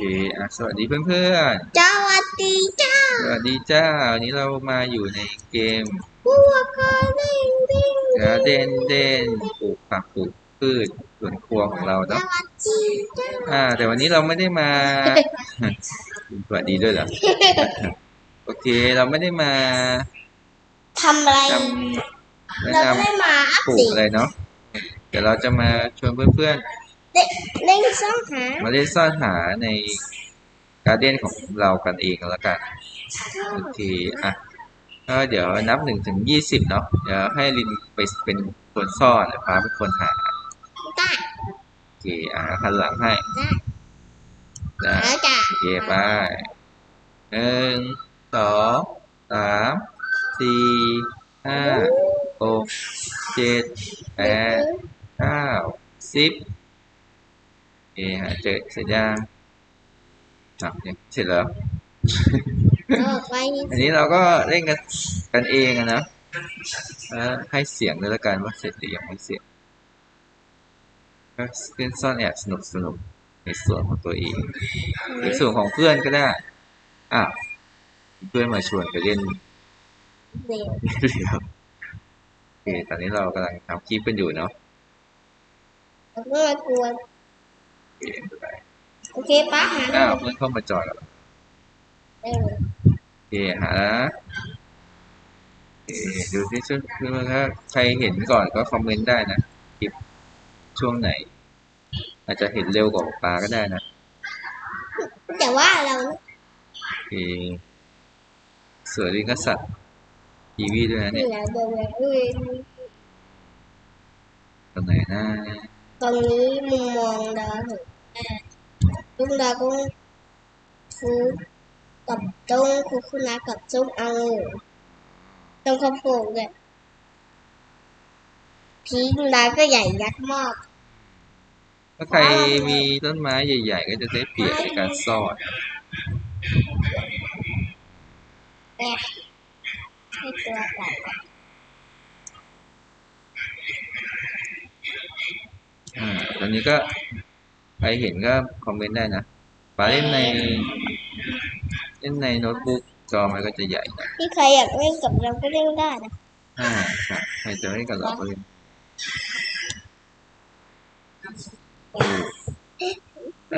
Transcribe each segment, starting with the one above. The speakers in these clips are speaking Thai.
เคอะสวัสดีเพื่อนสวัสดีจ้าๆสวัสดีจ้า วันนี้เรามาอยู่ในเกมพวกก็เล่นเล่นกาเดนเดนปลูกผักปลูกพืชสวนครัวของเราสเนาะวัสดีจ้าอ่า แต่วันนี้เราไม่ได้มา สวัสดีด้วยเหรอ โอเค เราไม่ได้มาทำอะไรทำแนะเรานไม่ได้มาอัพำปลูสีกอะไรเนาะ เดี๋ยวเราจะมาชวนเพื่อน เล่นซ่องหาๆมาเล่นซ่อนหาในการเดนของเรากันเองแล้วกันโอเคอะก็เดี๋ยวนับหนึ่งถึงยี่สิบเนาะเดี๋ยวให้ลินไปเป็นคนซ่อนฟ้าเป็นคนหาได้โอเคอะหันหลังให้ได้แล้วจ้าโอเคไปหนึ่งสองสามสี่ห้าหกเจ็ดแปดเก้าสิบโอ เคหาเจอเสร็จยังอะยังเสร็จแล้วออกไปอันนี้เราก็เล่นกันกันเองอะนะแล้วให้เสียงเลยละกันว่าเสร็จหรือยังไม่เสร็จก็เล่นซ่อนแอบสนุกสนุกในส่วนของตัวเองในส่วนของเพื่อนก็ได้ อะ เพื่อนมาชวนไปเล่นเดี๋ยวเดี๋ยวโอเคตอนนี้เรากำลังทำคลิปกันอยู่เนาะเราก็มากวน โอเคไม่เป็นไรโอเคป้าหาอ้าวเพื่อนเข้ามาจอยแล้วเออโอเคหานะโอเคดูที่ช่วงคือถ้าใครเห็นก่อนก็คอมเมนต์ได้นะคลิปช่วงไหน อาจจะเห็นเร็วกว่าปลาก็ได้นะแต่ว่าเราโอเคเสือลิงกษัตริย์ทีวีด้วยนะเนี่เนี่ยยเราเดินเอ้ยตรงไหนนะ ตรงนี้มุมมองดาวเห็นลุงดาวก็คือกับตรงคุคุณนากับซุปเอาตรงกระโปรงเนี่ยพีลุงดาวก็ใหญ่ยักษ์มาก ถ้าใครมีต้นไม้ใหญ่ๆ ก็จะได้เปรียบในการซ่อนแต่ให้ตัวใหญ่ อ่าตอ นนี้ก็ใครเห็นก็คอมเมนต์ได้นะปลาเล่นในเล่นในโน้ตบุ๊กจอมันก็จะใหญ่หนะที่ใครอยากเล่นกับเราก็เล่นได้นะอ่าครับใครจะเล่นกับเราก็เล่น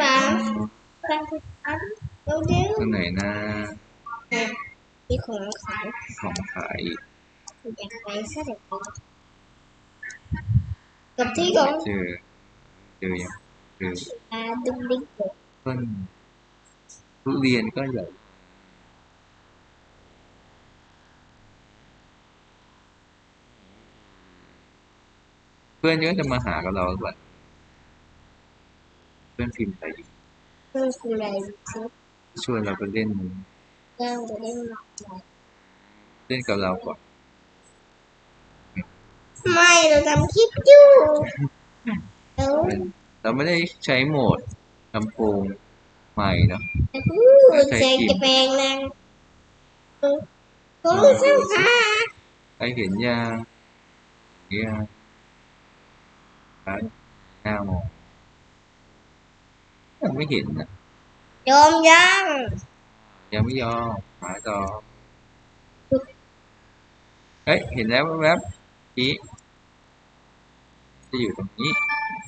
วางวางอันเราเร็วตรงไหนนะมีของขายของขายอีกอยากไปซะเด็กกับที่ของ เจออยังเจอปลาดุกดิกต้นทุเรียนก็ใหญ่เพื่อนก็จะมาหากับเราหรือเปล่าเพื่อนพิมพ์ไปเพื่อนคุณอะไรครับชวนเราไปเล่นเล่าจะเล่นหนักเล่นกับเราก่อนไม่เราทำคลิปอยู่ เออเราไม่ได้ใช้โหมดลำโพงใหม่เนอะแต่พูดเสียงจะแปลงนางผมเสื้อผ้าใครเห็นยางเนี่ยร้านหน้ามองยังไม่เห็นนะยอมยัง ยังไม่ยอมหาต่อเฮ้ย เห็นแล้วแวบๆอีจะอยู่ตรงนี้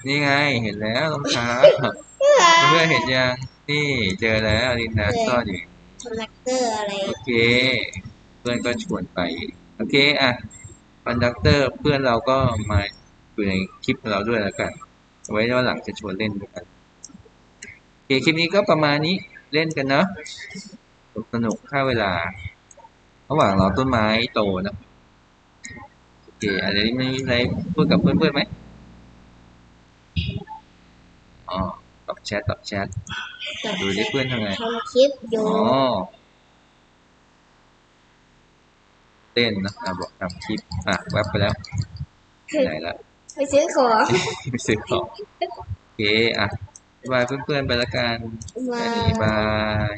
นี่ไงเห็นแล้วรองเท้าเพื่อนเห็นยังนี่เจอแล้วลินดาซ่อนอยู่คอนดักเตอร์อะไร โอเค เพื่อนก็ชวนไป โอเคอะคอนดักเตอร์เพื่อนเราก็มาอยู่ในคลิปของเราด้วยแล้วกัน ไว้วันหลังจะชวนเล่นด้วยกันโอเคคลิปนี้ก็ประมาณนี้เล่นกันเนาะสนุกค่าเวลา ระหว่างรอต้นไม้โตนะ โอเคอะไรนี้ไม่มีอะไรพูดกับเพื่อนๆไหม อ๋อตอบแชทตอบแชท ดูดิเพื่อนทำไง ทำคลิปอยู่อ๋อ เต้นนะอะบอกทำคลิปอะแวบไปแล้วไหนละไปซื้อของไปซื้อของโอเคอะบ๊ายบายเพื่อนๆไปละกันมาบ๊ายบาย